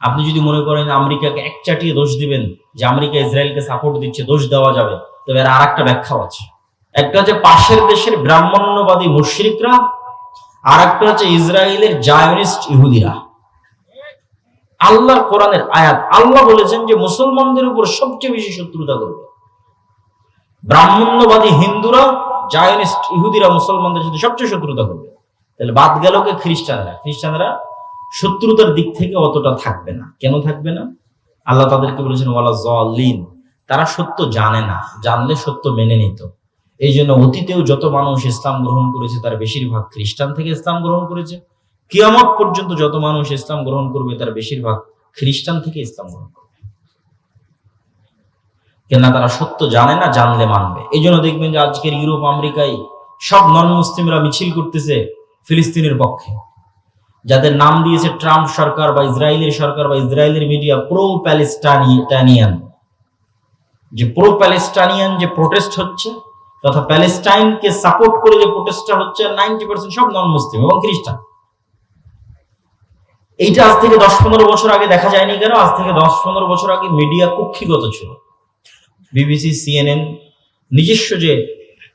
আপনি যদি মনে করেন আমেরিকাকে এক চাটিয়ে দোষ দিবেন, যে আমেরিকা ইসরায়েলকে সাপোর্ট দিচ্ছে, দোষ দেওয়া যাবে, তবে আর একটা ব্যাখ্যাও আছে। একটা হচ্ছে পাশের দেশের ব্রাহ্মণ্যবাদী মুশরিকরা আর একটা হচ্ছে ইসরায়েলের জায়নিস্ট ইহুদিরা। আল্লাহর কোরআনের আয়াত, আল্লাহ বলেছেন যে মুসলমানদের উপর সবচেয়ে বেশি শত্রুতা করবে। ব্রাহ্মণ্যবাদী হিন্দুরা, জায়নিস্ট ইহুদিরা মুসলমানদের সাথে সবচেয়ে শত্রুতা করবে। তাহলে বাদ গেল কে? খ্রিস্টানরা। খ্রিস্টানরা শত্রুতার দিক থেকে অতটা থাকবে না। কেন থাকবে না? আল্লাহ তাদেরকে বলেছেন, ওয়ালা জলিন তারা সত্য জানে না, জানলে সত্য মেনে নিত। এই জন্য অতীতেও যত মানুষ ইসলাম গ্রহণ করেছে, তার বেশিরভাগ খ্রিস্টান থেকে ইসলাম গ্রহণ করেছে। কিয়ামত পর্যন্ত যত মানুষ ইসলাম গ্রহণ করবে, তার বেশিরভাগ খ্রিস্টান থেকে ইসলাম গ্রহণ করবে। কেননা তারা সত্য জানে না, জানলে মানবে। এই জন্য দেখবেন যে আজকের ইউরোপ, আমেরিকায় সব নন মুসলিমরা মিছিল করতেছে ফিলিস্তিনের পক্ষে। যাদের নাম দিয়েছে ট্রাম্প সরকার বা ইসরায়েলের সরকার বা ইসরায়েলের মিডিয়া প্রো প্যালেস্টানিয়ান যে প্রো প্যালেস্টানিয়ান যে প্রোটেস্ট হচ্ছে তথা প্যালেস্টাইনকে সাপোর্ট করে যে প্রোটেস্টটা হচ্ছে, নাইনটি পার্সেন্ট সব নন মুসলিম এবং খ্রিস্টান। এইটা আজ থেকে দশ পনেরো বছর আগে দেখা যায়নি কেন? আজ থেকে দশ পনেরো বছর আগে মিডিয়া কক্ষিগত ছিল। বিবিসি, সিএনএন, নিজস্ব যে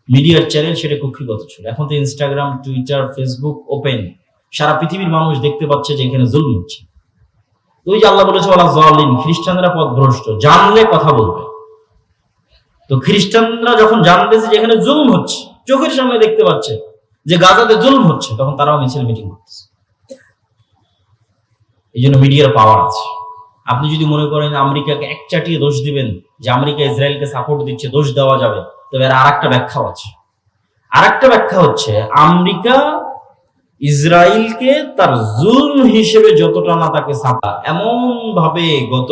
মিডিয়ার চ্যানেল সেটা কক্ষিগত ছিল। এখন তো ইনস্টাগ্রাম, টুইটার, ফেসবুক ওপেন। সারা পৃথিবীর মানুষ দেখতে পাচ্ছে যে এখানে জুলম হচ্ছে। ওই যে আল্লাহ বলেছে ওলা জলিন খ্রিস্টানরা পথভ্রষ্ট, জানলে কথা বলবে। তো খ্রিস্টানরা যখন জানতেছে যে এখানে জুলম হচ্ছে, চোখের সামনে দেখতে পাচ্ছে যে গাজাতে জুলুম হচ্ছে, তখন তারাও মিছিল মিটিং করতেছে। এই জন্য মিডিয়ার পাওয়ার আছে। আপনি যদি মনে করেন আমেরিকাকে এক চাটিয়ে দোষ দিবেন, যে আমেরিকা ইসরায়েলকে সাপোর্ট দিচ্ছে, দোষ দেওয়া যাবে, তবে আর একটা ব্যাখ্যাও আছে। আর একটা ব্যাখ্যা হচ্ছে, আমেরিকা ইসরায়েলকে তার জুলম হিসেবে যতটা না তাকে সাপা এমন ভাবে গত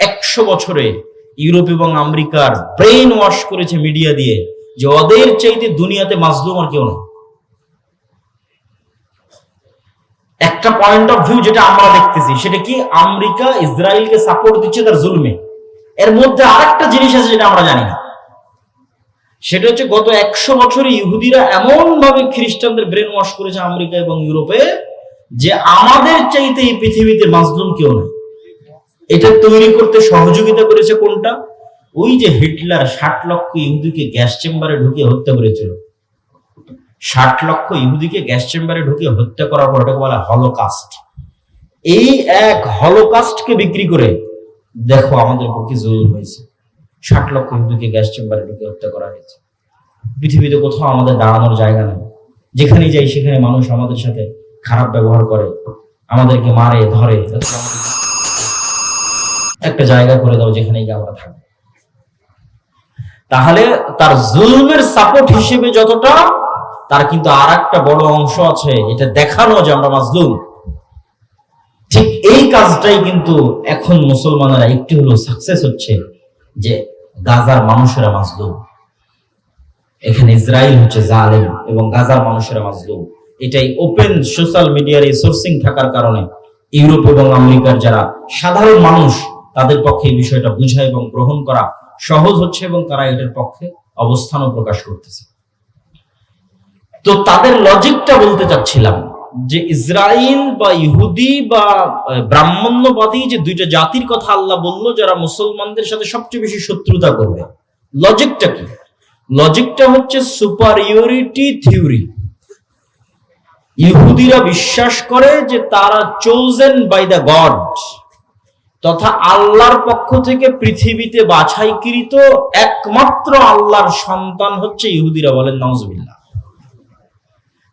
একশো বছরে ইউরোপ এবং আমেরিকার ব্রেন ওয়াশ করেছে মিডিয়া দিয়ে যে ওদের চাইতে দুনিয়াতে মাজলুম আর কেউ নেই একটা পয়েন্ট অফ ভিউ যেটা আমরা দেখতেছি, সেটা কি আমেরিকা ইসরায়েলকে সাপোর্ট দিচ্ছে তার জুলমে? এর মধ্যে আরেকটা জিনিস আছে যেটা আমরা জানি না। সেটা হচ্ছে গত একশো বছরে ইহুদিরা এমন ভাবে খ্রিস্টানদের ব্রেন ওয়াশ করেছে আমেরিকা এবং ইউরোপে যে আমাদের চাইতে এই পৃথিবীতে মাজলুম কেউ নেই। এটা তৈরি করতে সহযোগিতা করেছে কোনটা? ওই যে হিটলার ষাট লক্ষ ইহুদিকে গ্যাস চেম্বারে ঢুকিয়ে হত্যা করেছিল। ষাট লক্ষ ইহুদিকে গ্যাস চেম্বারে ঢুকিয়ে হত্যা করার পর ওটাকে বলা হলোকাস্ট। এই এক হলোকাস্টকে বিক্রি করে, দেখো আমাদের পক্ষে জুলুম হয়েছে। ষাট লক্ষ ইহুদিকে গ্যাস চেম্বারে ঢুকে হত্যা করা হয়েছে। পৃথিবীতে কোথাও আমাদের দাঁড়ানোর জায়গা নেই। যেখানেই যাই, সেখানে মানুষ আমাদের সাথে খারাপ ব্যবহার করে, আমাদেরকে মারে, ধরে একটা জায়গা করে দাও যেখানে গিয়ে আমরা থাকব। তাহলে তার জুলমের সাপোর্ট হিসেবে যতটা, তার কিন্তু আর একটা বড় অংশ আছে, এটা দেখানো যে আমরা মাজলুম। ঠিক এই কাজটাই কিন্তু এখন মুসলমানেরা একটু হলো সাকসেস হচ্ছে। যে গাজার মানুষেরা মাজলুম। এখানে ইসরায়েল হচ্ছে জালেম এবং গাজার মানুষেরা মাজলুম। এটাই ওপেন সোশ্যাল মিডিয়ার এই সোর্সিং থাকার কারণে ইউরোপ এবং আমেরিকার যারা সাধারণ মানুষ, তাদের পক্ষে এই বিষয়টা বোঝা এবং গ্রহণ করা সহজ হচ্ছে এবং তারা এটার পক্ষে অবস্থানও প্রকাশ করতেছে। তো তাদের লজিকটা বলতে চাচ্ছিলাম যে ইসরায়েল বা ইহুদি বা ব্রাহ্মণ্যবাদী যে দুইটা জাতির কথা আল্লাহ বলল, যারা মুসলমানদের সাথে সবচেয়ে বেশি শত্রুতা করবে। লজিকটা কি? লজিকটা হচ্ছে সুপারিয়রিটি থিওরি ইহুদিরা বিশ্বাস করে যে তারা চোজেন বাই দ্য গড তথা আল্লাহর পক্ষ থেকে পৃথিবীতে বাছাইকৃত একমাত্র আল্লাহর সন্তান হচ্ছে ইহুদিরা বলেন নজবিল্লা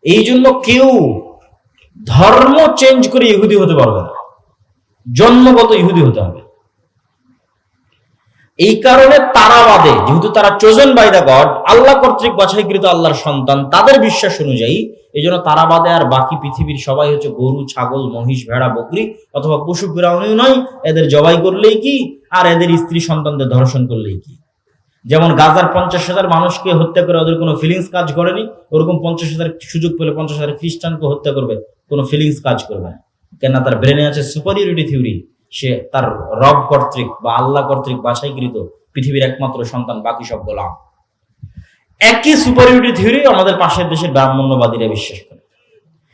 এই জন্য কেউ ধর্ম চেঞ্জ করে ইহুদি হতে পারবে না। জন্মগত ইহুদি হতে হবে। এই কারণে তারাবাদে যেহেতু তারা চোজন বাই দা গড আল্লাহ কর্তৃক বাছাইকৃত আল্লাহর সন্তান, তাদের বিশ্বাস অনুযায়ী এই জন্য তারাবাদে আর বাকি পৃথিবীর সবাই হচ্ছে গরু, ছাগল, মহিষ, ভেড়া, বকরি অথবা পশু প্রাণীও নয়, এদের জবাই করলেই কি? আর এদের স্ত্রী সন্তানদের ধর্ষণ করলেই কি? যেমন গাজার পঞ্চাশ হাজার মানুষকে হত্যা করে ওদের কোনো ফিলিংস কাজ করেনি, ওরকম পঞ্চাশ হাজার সুযোগ পেলে পঞ্চাশ হাজার খ্রিস্টানকে হত্যা করবে। কোনো ফিলিংস কাজ করবে না। কেননা তার ব্রেনে আছে সুপারিয়রিটি থিওরি সে তার রব কর্তৃক বা আল্লাহ কর্তৃক বাছাইকৃত পৃথিবীর একমাত্র সন্তান, বাকি সব গোলাম। একই সুপারিয়রিটি থিওরি আমাদের পাশের দেশের ব্রাহ্মণ্যবাদীরা বিশ্বাস করে।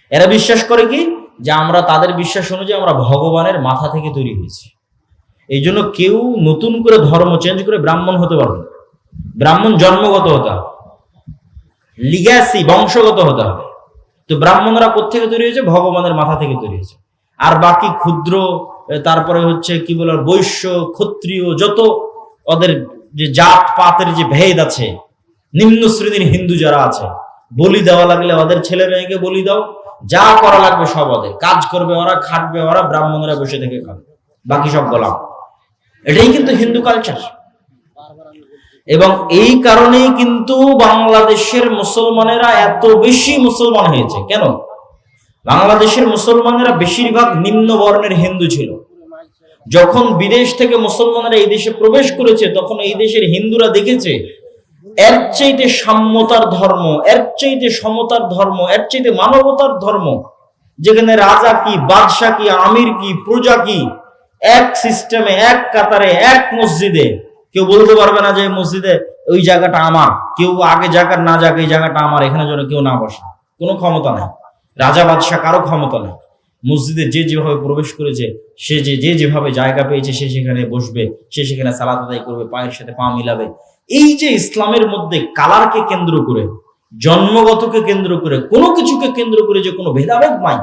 এরা বিশ্বাস করে কি? যে আমরা তাদের বিশ্বাস অনুযায়ী আমরা ভগবানের মাথা থেকে তৈরি হয়েছি। এই জন্য কেউ নতুন করে ধর্ম চেঞ্জ করে ব্রাহ্মণ হতে পারবে না। ব্রাহ্মণ জন্মগত হতে হবে। লিগ্যাসি বংশগত হতে হবে। তো ব্রাহ্মণরা কোথেকে তৈরি হয়েছে? ভগবানের মাথা থেকে তৈরি হয়েছে। আর বাকি ক্ষুদ্র তারপরে হচ্ছে কি বলার বৈশ্য, ক্ষত্রিয়, যত ওদের যে জাত পাতের যে ভেদ আছে, নিম্ন শ্রেণির হিন্দু যারা আছে, বলি দেওয়া লাগলে ওদের ছেলে মেয়েকে বলি দাও। যা করা লাগবে সব ওদের। কাজ করবে ওরা, খাটবে ওরা, ব্রাহ্মণরা বসে থেকে খাবে। বাকি সব গোলাম। এটাই কিন্তু হিন্দু কালচার এবং এই কারণেই কিন্তু বাংলাদেশের মুসলমানেরা এত বেশি মুসলমান হয়েছে। কেন? বাংলাদেশের মুসলমানেরা বেশিরভাগ নিম্ন বর্ণের হিন্দু ছিল। যখন বিদেশ থেকে মুসলমানেরা এই দেশে প্রবেশ করেছে, তখন এই দেশের হিন্দুরা দেখেছে, এর চাইতে সাম্যতার ধর্ম, এর চাইতে সমতার ধর্ম, এর চাইতে মানবতার ধর্ম, যেখানে রাজা কি, বাদশাহ কি, আমির কি, প্রজা কি, এক সিস্টেমে, এক কাতারে, এক মসজিদে কেউ বলতে পারবে না যে মসজিদে ওই জায়গাটা আমার। কেউ আগে জায়গা না যাক, এই জায়গাটা আমার, এখানে যেন কেউ না বসে। কোনো ক্ষমতা নাই। রাজা বাদশাহ কারও ক্ষমতা নেই। মসজিদে যে যেভাবে প্রবেশ করেছে, সে যে যে যেভাবে জায়গা পেয়েছে, সে সেখানে বসবে, সে সেখানে সালাত আদায় করবে, পায়ের সাথে পা মিলাবে। এই যে ইসলামের মধ্যে কালারকে কেন্দ্র করে, জন্মগতকে কেন্দ্র করে, কোনো কিছুকে কেন্দ্র করে যে কোনো ভেদাভেদ নাই।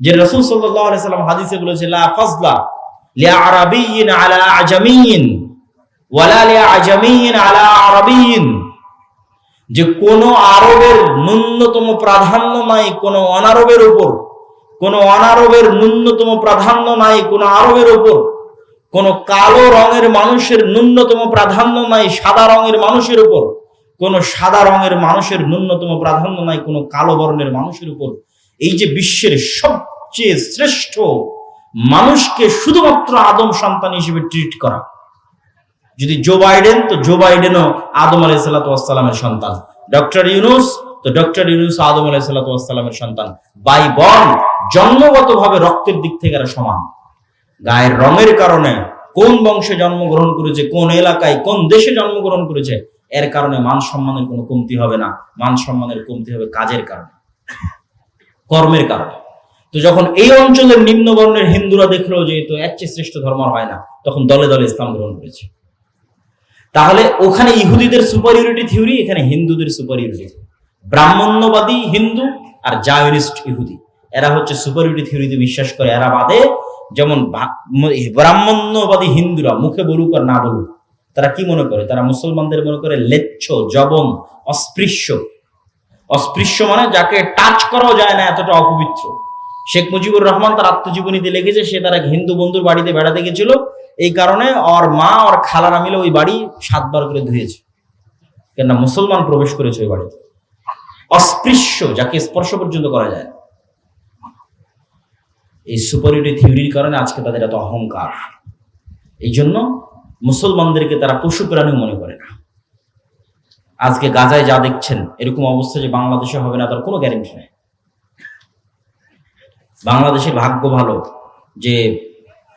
যে রসুল সাল্লাহ সাল্লাম হাদিসে বলেছে, লা ফাজলা লিয়া আরাবিয়িন আলা আজামিয়িন যে কোন আরবের ন্যূনতম প্রাধান্য নাই, কোন অনারবের উপর। কোন অনারবের ন্যূনতম প্রাধান্য নাই, কোন আরবের উপর। কোন কালো রঙের মানুষের ন্যূনতম প্রাধান্য নাই, সাদা রঙের মানুষের উপর। কোন সাদা রঙের মানুষের ন্যূনতম প্রাধান্য নাই, কোন কালো বর্ণের মানুষের উপর। এই যে বিশ্বের সবচেয়ে শ্রেষ্ঠ মানুষকে শুধুমাত্র আদম সন্তান হিসেবে ট্রিট করা। যদি জো বাইডেন তো জো বাইডেনও আদম আলাই সাল্লাতামের সন্তান। ডক্টর ইউনুস তো ডক্টর ইউনুস আদম আলাই সাল্লাতামের সন্তান। বাই বর্ণ জন্মগত ভাবে রক্তের দিক থেকে এরা সমান। গায়ের রঙের কারণে কোন বংশে জন্মগ্রহণ করেছে, কোন এলাকায়, কোন দেশে জন্মগ্রহণ করেছে, এর কারণে মান সম্মানের কোনো কমতি হবে না। মান সম্মানের কমতি হবে কাজের কারণে, কর্মের কারণে। তো যখন এই অঞ্চলের নিম্ন বর্ণের হিন্দুরা দেখল যে তো এর চেয়ে শ্রেষ্ঠ ধর্ম হয় না, তখন দলে দলে ইসলাম গ্রহণ করেছে। তাহলে ওখানে ইহুদিদের সুপারিয়রিটি থিওরি এখানে হিন্দুদের সুপারিয়রিটি ব্রাহ্মণ্যবাদী হিন্দু আর জায়নিস্ট ইহুদি। এরা হচ্ছে সুপারিয়রিটি থিওরিতে বিশ্বাস করে। এরা বাদে যেমন ব্রাহ্মণ্যবাদী হিন্দুরা মুখে বলুক আর না বলুক, তারা কি মনে করে? তারা মুসলমানদের মনে করে লেচ্ছ, জবন, অস্পৃশ্য। অস্পৃশ্য মানে যাকে টাচ করাও যায় না এতটা অপবিত্র। শেখ মুজিবুর রহমান তার আত্মজীবনীতে লিখেছে, সে তার এক হিন্দু বন্ধুর বাড়িতে বেড়াতে গেছিল। এই কারণে ওর মা ওর খালারা মিলে ওই বাড়ি সাতবার করে ধুয়েছে। কেন না মুসলমান প্রবেশ করেছে ওই বাড়িতে। অস্পৃশ্য, যাকে স্পর্শ পর্যন্ত করা যায় এই সুপারিটি থিওরির কারণে আজকে তাদের এত অহংকার। এই জন্য মুসলমানদেরকে তারা পশু প্রাণীও মনে করে না। আজকে গাজায় যা দেখছেন, এরকম অবস্থা যে বাংলাদেশে হবে না, তার কোনো গ্যারেন্টি নেই। বাংলাদেশের ভাগ্য ভালো যে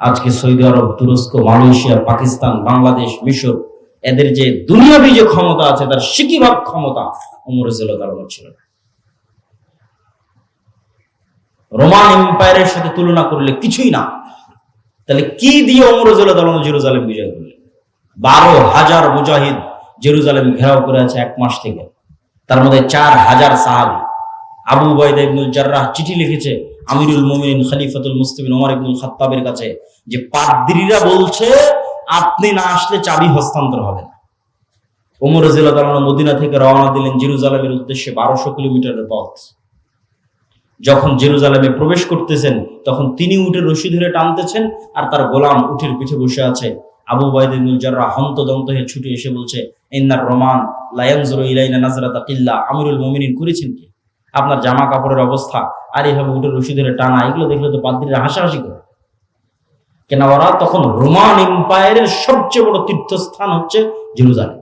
আজকে সৌদি আরব, তুরস্ক, মালয়েশিয়া, পাকিস্তান, বাংলাদেশ মিশর এদের যে দুনিয়াবি যে ক্ষমতা আছে, তার সিকিভাগ ক্ষমতা ওমর রাজিল্লাহ দাঁড়ানোর ছিল রোমান এম্পায়ারের সাথে তুলনা করলে কিছুই না। তাহলে কি দিয়ে রাজিল্লাহ দাঁড়ানো জেরুজালেম বিজয় করলেন বারো হাজার মুজাহিদ জেরুজালেম ঘেরাও করে আছে এক মাস থেকে। তার মধ্যে চার হাজার সাহাবি। আবু উবাইদা ইবনুল জার্রাহ চিঠি লিখেছে আমিরুল মুমিনিন খলিফাতুল মুসলিমিন, ওমর ইবনুল খাত্তাবের কাছে যে পাদ্রীরা বলছে, আপনি না আসলে চাবি হস্তান্তর হবে না। ওমর রাজিয়াল্লাহু তাআলা মদিনা থেকে রওনা দিলেন জেরুজালেমের উদ্দেশ্যে বারোশো কিলোমিটারের পথ। যখন জেরুজালেমে প্রবেশ করতেছেন, তখন তিনি উঠের রশি ধরে টানতেছেন আর তার গোলাম উঠের পিঠে বসে আছে। আবু বাইদুল জাররা হন্তদন্ত হয়ে ছুটে এসে বলছে, ইন্নার রোমান লায়ানজুরু ইলাইনা নাজরাতা কিল্লা। আমিরুল মুমিনিন করেছেন কি? আপনার জামা কাপড়ের অবস্থা আর এইভাবে উঠে রশি ধরে টানা, এগুলো দেখলে তো পাদ্রীরা হাসাহাসি করে। কেন ওরা তখন রোমান এম্পায়ারের সবচেয়ে বড় তীর্থস্থান হচ্ছে জেরুজালেম।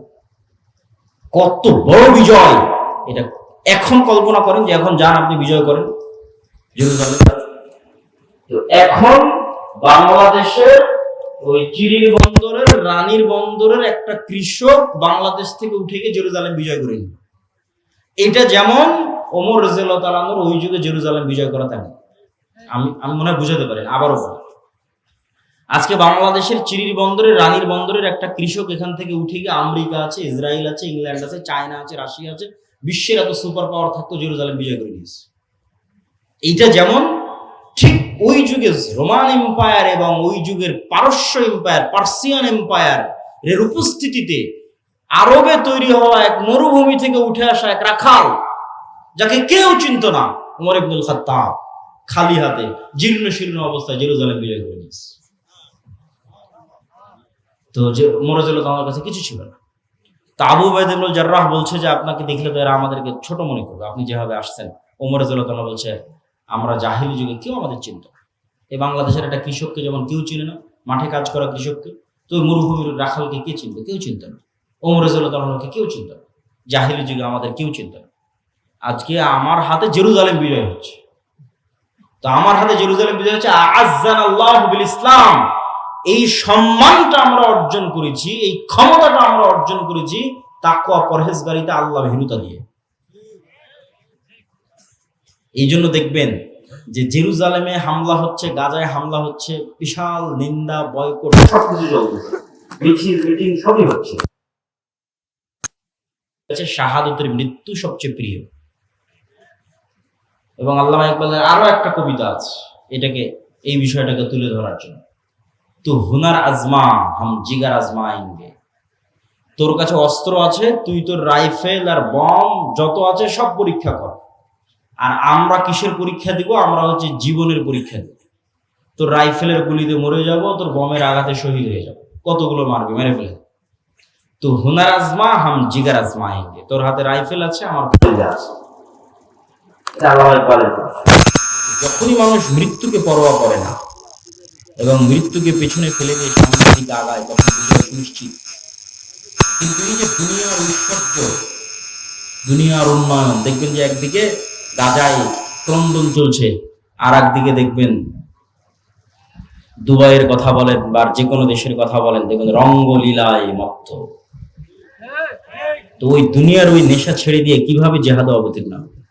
কত বড় বিজয়! এটা এখন কল্পনা করেন যে এখন যান আপনি বিজয় করেন। জেরুজালেম তো এখন বাংলাদেশের ওই চিরির বন্দরের, রানীর বন্দরের একটা কৃষক বাংলাদেশ থেকে উঠে গিয়ে জেরুজালেম বিজয় করে এটা যেমন ওমর রাজিয়াল্লাহু তাআলার ওই যুগে জেরুজালেম বিজয় করা থাকে। আমি আমি মনে হয় বুঝাতে পারেন আবারও আজকে বাংলাদেশের চিরির বন্দরের রানীর বন্দরের একটা কৃষক এখান থেকে উঠে গিয়ে আমেরিকা আছে, ইসরায়েল আছে, ইংল্যান্ড আছে, চায়না আছে, রাশিয়া আছে, বিশ্বের এত সুপার পাওয়ার থাকতো জেরুজালেম বিজয় করে নিয়েছে। এইটা যেমন, ঠিক ওই যুগে রোমান এম্পায়ার এবং ওই যুগের পারস্য এম্পায়ার, পার্সিয়ান এম্পায়ার এর উপস্থিতিতে আরবে তৈরি হওয়া এক মরুভূমি থেকে উঠে আসা এক রাখাল যাকে কেউ চিনত না, উমর ইবনুল খাত্তাব, খালি হাতে জীর্ণ শীর্ণ অবস্থায় জেরুজালেম বিজয় করে নিয়েছে। তো যে মোরাজুল্লাহ আমার কাছে কিছু ছিল না। তা আবু বাইদুল জার্রাহ বলছে যে, আপনাকে দেখলে তো এরা আমাদেরকে ছোট মনে করবে। আপনি যেভাবে আসছেন। ওমরাজুল্লাহ তালা বলছে, আমরা জাহিলি যুগে কেউ আমাদের চিনত এই বাংলাদেশের একটা কৃষককে যেমন কেউ চিনে না, মাঠে কাজ করা কৃষককে, তো মরুভূমির রাখালকে কে চিনত কেউ চিনত না। ওমরাজুল্লাহ তালাকে কেউ চিনত না। জাহিলি যুগে আমাদের কেউ চিনত না। আজকে আমার হাতে জেরুজালেম বিজয় হচ্ছে। তো আমার হাতে জেরুজালেম বিজয় হচ্ছে আজান আল্লাহ ইসলাম এই সম্মানটা আমরা অর্জন করেছি, এই ক্ষমতাটা আমরা অর্জন করেছি তাকুয়া পরহেজগারিতে আল্লাহ ভীরুতা দিয়ে। এই জন্য দেখবেন যে জেরুজালেমে হামলা হচ্ছে, গাজায় হামলা হচ্ছে, বিশাল নিন্দা, বয়কট, সবকিছু চলতেছে সবই হচ্ছে শাহাদতের মৃত্যু সবচেয়ে প্রিয়। এবং আল্লাহ ইকবালের আরও একটা কবিতা আছে, এটাকে, এই বিষয়টাকে তুলে ধরার জন্য। তো হুনার আজমা হাম জিগার আজমা আইনগে। তোর কাছে অস্ত্র আছে, তুই তোর রাইফেল আর বম যত আছে সব পরীক্ষা কর। আর আমরা কিসের পরীক্ষা দিব? আমরা হচ্ছে জীবনের পরীক্ষা দিব। তোর রাইফেলের গুলিতে মরে যাব, তোর বমের আঘাতে শহীদ হয়ে যাব। কতগুলো মারবে? মেরে ফেলে। তো হুনার আজমা হাম জিগার আজমা আইনগে। তোর হাতে রাইফেল আছে, আমার আছে। যখনই মানুষ মৃত্যুকে পরোয়া করে না। এবং মৃত্যুকে পেছনে ফেলে দিয়ে সামনের দিকে আগায় তখন বিজয় সুনিশ্চিত কিন্তু এই যে দুনিয়ার ঐশ্বর্য দুনিয়ার উন্নয়ন দেখবেন যে একদিকে গাজায় ক্রন্দন চলছে আর একদিকে দেখবেন দুবাইয়ের কথা বলেন বা যে কোনো দেশের কথা বলেন, দেখবেন রঙ্গলীলায় মত্ত। তো ওই দুনিয়ার ওই নেশা ছেড়ে দিয়ে কীভাবে জেহাদে অবতীর্ণ হবে?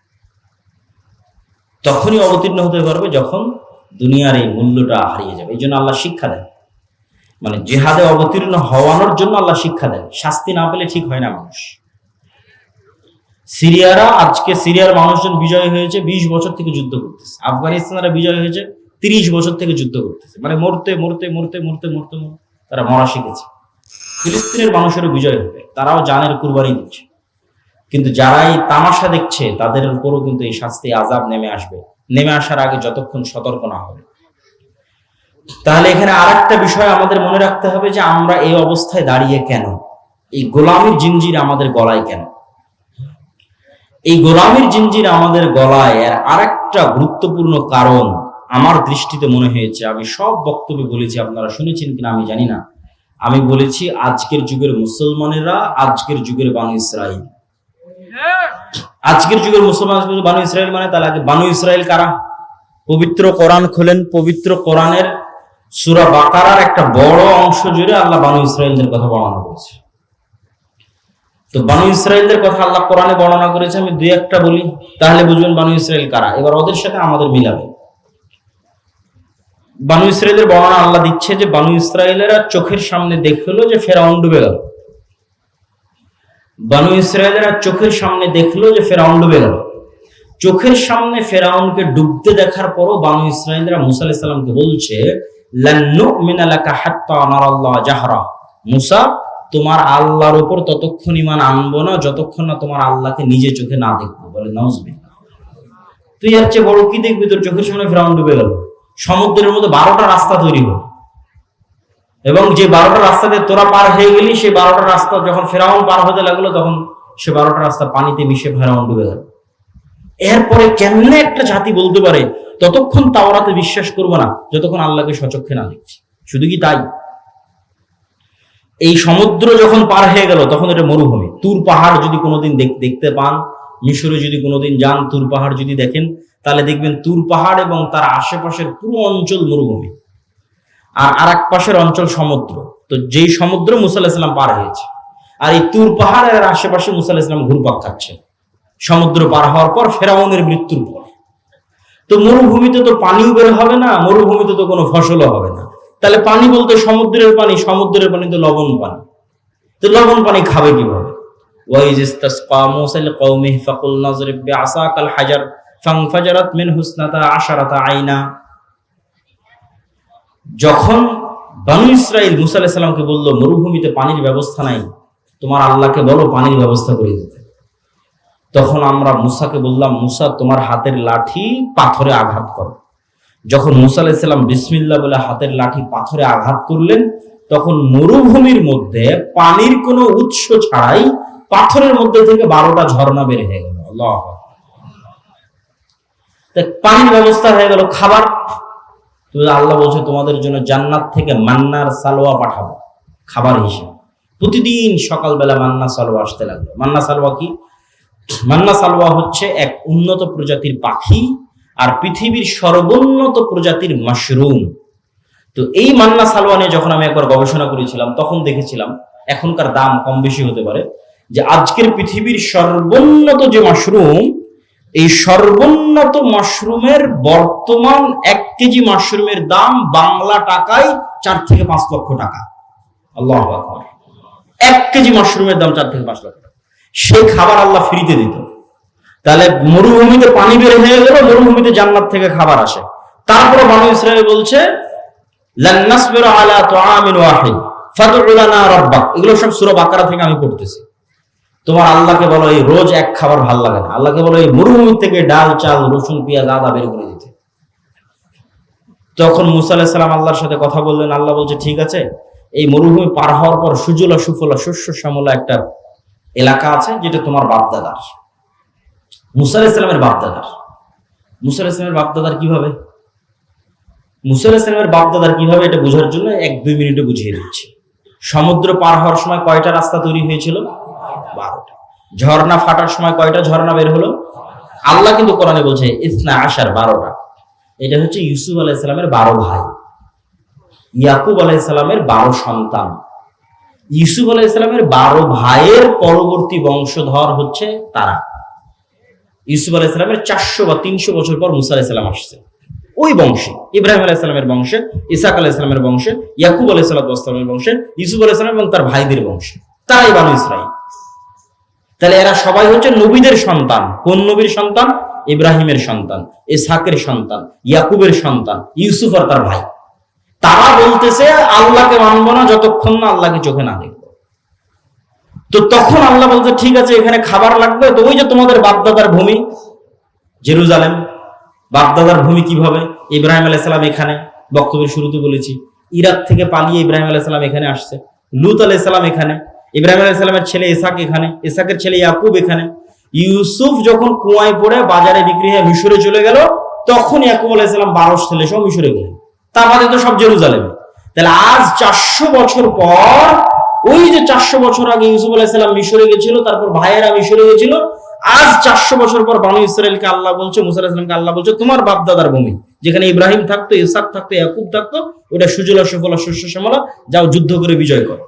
তখনই অবতীর্ণ হতে পারবে যখন দুনিয়ার এই মূল্যটা হারিয়ে যাবে। এই জন্য আল্লাহ শিক্ষা দেন। মানে জেহাদে অবতীর্ণ হওয়ানোর জন্য আল্লাহ শিক্ষা দেন। শাস্তি না পেলে ঠিক হয় না মানুষ। সিরিয়ারা, আজকে সিরিয়ার মানুষজন বিজয় হয়েছে, বিশ বছর থেকে যুদ্ধ করতেছে। আফগানিস্তানরা বিজয় হয়েছে, তিরিশ বছর থেকে যুদ্ধ করতেছে। মানে মরতে মরতে মরতে মরতে মরতে তারা মরা শিখেছে। ফিলিস্তিনের মানুষেরও বিজয় হবে। তারাও জানের কুরবানি দিচ্ছে। কিন্তু যারা এই তামাশা দেখছে, তাদের উপরও কিন্তু এই শাস্তি আজাব নেমে আসবে। নেমে আসার আগে যতক্ষণ সতর্ক না হবে তাহলে এখানে আরেকটা বিষয় আমাদের মনে রাখতে হবে যে আমরা এই অবস্থায় দাঁড়িয়ে কেন? এই গোলামির জিঞ্জির আমাদের গলায় কেন? এই গোলামির জিঞ্জির আমাদের গলায় এর আরেকটা গুরুত্বপূর্ণ কারণ আমার দৃষ্টিতে মনে হয়েছে। আমি সব বক্তব্যে বলেছি, আপনারা শুনেছেন কিনা আমি জানি না। আমি বলেছি, আজকের যুগের মুসলমানেরা, আজকের যুগের বানু ইসরাইল। আজকের যুগের মুসলমান বানু ইসরায়েল মানে তাহলে আগে বানু ইসরায়েল কারা? পবিত্র কোরআন খোলেন, পবিত্র কোরআনের সুরা বাকারার একটা বড় অংশ জুড়ে আল্লাহ বানু ইসরায়েলদের কথা বর্ণনা করেছে। তো বানু ইসরায়েলদের কথা আল্লাহ কোরআনে বর্ণনা করেছে, আমি দুই একটা বলি। তাহলে বুঝবেন বানু ইসরায়েল কারা। এবার ওদের সাথে আমাদের মিলাবে বানু ইসরায়েলের বর্ণনা আল্লাহ দিচ্ছে যে বানু ইসরায়েলেরা চোখের সামনে দেখল যে ফেরাউন ডুবে গেল। বানু ইসরায়েলেরা চোখের সামনে দেখল যে ফেরাউন ডুবে গেল। চোখের সামনে ফেরাউনকে ডুবতে দেখার পরও বানু ইসরায়েলরা মুসা আলাইহিস সালামকে বলছে মুসা, তোমার আল্লাহর উপর ততক্ষণ ইমান আনব না, যতক্ষণ না তোমার আল্লাহকে নিজে চোখে না দেখব। বলে, নাউজবিল্লাহ। তুই চেয়ে বড় কি দেখবি? তোর চোখের সামনে ফেরাউন ডুবে গেল। সমুদ্রের মধ্যে বারোটা রাস্তা তৈরি হলো। এবং যে বারোটা রাস্তা দিয়ে তোরা পার হয়ে গেলি, সেই বারোটা রাস্তা যখন ফেরাউন পার হতে লাগল, তখন সে বারোটা রাস্তা পানিতে মিশে ফেরাউন ডুবে গেল। এরপরে কেমনে একটা জাতি বলতে পারে, ততক্ষণ তাওরাতে বিশ্বাস করব না, যতক্ষণ আল্লাহকে সচক্ষে না দেখছি। শুধু কি তাই? এই সমুদ্র যখন পার হয়ে গেল, তখন এটা মরুভূমি। তুর পাহাড় যদি কোনোদিন দেখ- দেখতে পান, মিশরে যদি কোনোদিন যান, তুর পাহাড় যদি দেখেন, তাহলে দেখবেন তুর পাহাড় এবং তার আশেপাশের পুরো অঞ্চল মরুভূমি। আর আর পাশের অঞ্চল সমুদ্র। তো যেই সমুদ্র মুসাল্লাহাম পার হয়েছে, আর এই তুর পাহাড়ের আশেপাশে মুসাল্লাহাম ঘুরপাক খাচ্ছে। সমুদ্র পার হওয়ার পর ফেরাউনের মৃত্যুর পর। তো মরুভূমিতে তো পানিও বের হবে না, মরুভূমিতে তো কোনো ফসলও হবে না। তাহলে পানি বলতে সমুদ্রের পানি সমুদ্রের পানি তো লবণ পানি। তো লবণ পানি খাবে কীভাবে? ফাকুল আশারাতা আইনা। যখন বানু ইসরাইল মুসা আলাইহিস সালামকে বলল, মরুভূমিতে পানির ব্যবস্থা নাই, তোমার আল্লাহকে বলো পানির ব্যবস্থা করে দিতে। তখন আমরা মুসাকে বললাম, মুসা, তোমার হাতের লাঠি পাথরে আঘাত করো। যখন মুসা আলাইসাল্লাম বিসমিল্লা বলে হাতের লাঠি পাথরে আঘাত করলেন, তখন মরুভূমির মধ্যে পানির কোনো উৎস ছাড়াই পাথরের মধ্যে থেকে বারোটা ঝর্ণা বের হয়ে গেল। পানির ব্যবস্থা হয়ে গেল, খাবার তো আল্লাহ বলছে, তোমাদের জন্য জান্নাত থেকে মান্নার সালোয়া পাঠাবো, খাবার হিসেবে। প্রতিদিন সকালবেলা মান্না সালোয়া আসতে লাগল। মান্না সালোয়া কি? মান্না সালোয়া হচ্ছে এক উন্নত প্রজাতির পাখি আর পৃথিবীর সর্বোন্নত প্রজাতির মাশরুম। তো এই মান্না সালোয়া নিয়ে যখন আমি একবার গবেষণা করেছিলাম, তখন দেখেছিলাম এখনকার দাম কম বেশি হতে পারে যে আজকের পৃথিবীর সর্বোন্নত যে মাশরুম এই সর্বোন্নত মাশরুমের বর্তমান এক কেজি মাশরুমের দাম বাংলা টাকায় চার থেকে পাঁচ লক্ষ টাকা। আল্লাহ এক কেজি মাশরুমের দাম চার থেকে পাঁচ লক্ষ টাকা। সেই খাবার আল্লাহ ফ্রিতে দিত। তাহলে মরুভূমিতে পানি বের হয়ে গেল, মরুভূমিতে জান্নাত থেকে খাবার আসে। তারপরে বানু ইসরায়েল বলছে আলা ওয়াহিদ, ফাদউ লানা রাব্বাক। এগুলো সব সূরা বাকারা থেকে আমি পড়তেছি। তোমার আল্লাহকে বলো, এই রোজ এক খাবার ভালো লাগে না। আল্লাহকে বলো, এই মরুভূমি থেকে ডাল, চাল, রসুন, পেঁয়াজ, আদা বের করে দিতে। তখন মুসা আল্লাহর সাথে কথা বললেন। আল্লাহ বলছে, ঠিক আছে, এই মরুভূমি পার হওয়ার পর সুজলা সুফলা শস্য শ্যামলা একটা এলাকা আছে, যেটা তোমার বাপদাদার। মুসা আলাহিস সালামের বাপদাদার। মুসা বাপদাদার কীভাবে? মুসা আলাহিস বাপদাদার কীভাবে, এটা বোঝার জন্য এক দুই মিনিটে বুঝিয়ে দিচ্ছি। সমুদ্র পার হওয়ার সময় কয়টা রাস্তা তৈরি হয়েছিল? বারোটা। ঝর্ণা ফাটার সময় কয়টা ঝর্ণা বের হলো? আল্লাহ কিন্তু কোরআনে বলছে, ইসনা আশার বারোটা। এটা হচ্ছে ইউসুফ আলাইসালামের বারো ভাই। ইয়াকুব আলাইসালামের বারো সন্তান। ইউসুফ আলাইসালামের বারো ভাইয়ের পরবর্তী বংশধর হচ্ছে তারা। ইউসুফ আলাইসালামের চারশো বা তিনশো বছর পর মুসা আলাইসালাম আসছে। ওই বংশে, ইব্রাহিম আলাইসালামের বংশে, ইসাক আলাইসালামের বংশে, ইয়াকুব আলাইসালামের বংশে, ইউসুফ আলাইসালাম এবং তার ভাইদের বংশে। তারাই বানু ইসরাইল তাহলে এরা সবাই হচ্ছে নবীদের সন্তান। কোন নবীর সন্তান? ইব্রাহিমের সন্তান, ইসহাকের সন্তান, ইয়াকুবের সন্তান, ইউসুফ আর তার ভাই। তারা বলতেছে, আল্লাহকে মানবো না, যতক্ষণ না আল্লাহকে চোখে না দেখব। তো তখন আল্লাহ বলতে ঠিক আছে, এখানে খাবার লাগবে। তো ওই যে তোমাদের বাপদাদার ভূমি, জেরুজালেম, বাপদাদার ভূমি কীভাবে? ইব্রাহিম আলাইসালাম এখানে, বক্তব্যের শুরুতে বলেছি। ইরাক থেকে পালিয়ে ইব্রাহিম আলাইসালাম এখানে আসছে। লুত আলাইসালাম এখানে। ইব্রাহিম আলাইসালামের ছেলে ইসাক এখানে ইসাকের ছেলে ইয়াকুব এখানে। ইউসুফ যখন কুয়ায় পড়ে, বাজারে বিক্রি হয়ে মিশরে চলে গেল, তখন ইয়াকুব আলাইসালাম বারোশ ছেলে সব মিশরে গেলেন। তার বাদে তো সব জেরুজালেমে। তাহলে আজ চারশো বছর পর, ওই যে চারশো বছর আগে ইউসুফ আলাইসাল্লাম মিশরে গেছিল, তারপর ভাইয়েরা মিশরে গেছিল, আজ চারশো বছর পর বানু ইসরায়েলকে আল্লাহ বলছে, মুসা আলাহিসামকে আল্লাহ বলছে, তোমার বাপদাদার ভূমি, যেখানে ইব্রাহিম থাকতো ইসাক থাকতো, ইয়াকুব থাকতো, ওটা সুজলা, সুফলা, শস্য, শ্যামলা, যাও যুদ্ধ করে বিজয় করো।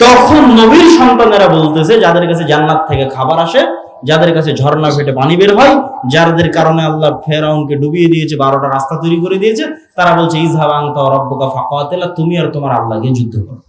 তখন নবীর সন্তানেরা বলতেছে, যাদের কাছে জান্নাত থেকে খাবার আসে, যাদের কাছে ঝর্ণা ফেটে পানি বের হয়, যাদের কারণে আল্লাহ ফেরাউনকে ডুবিয়ে দিয়েছে, বারোটা রাস্তা তৈরি করে দিয়েছে, তারা বলছে ইজহাব রব্বকা ফাকাতিলা, তুমি আর তোমার আল্লাহকে যুদ্ধ করো।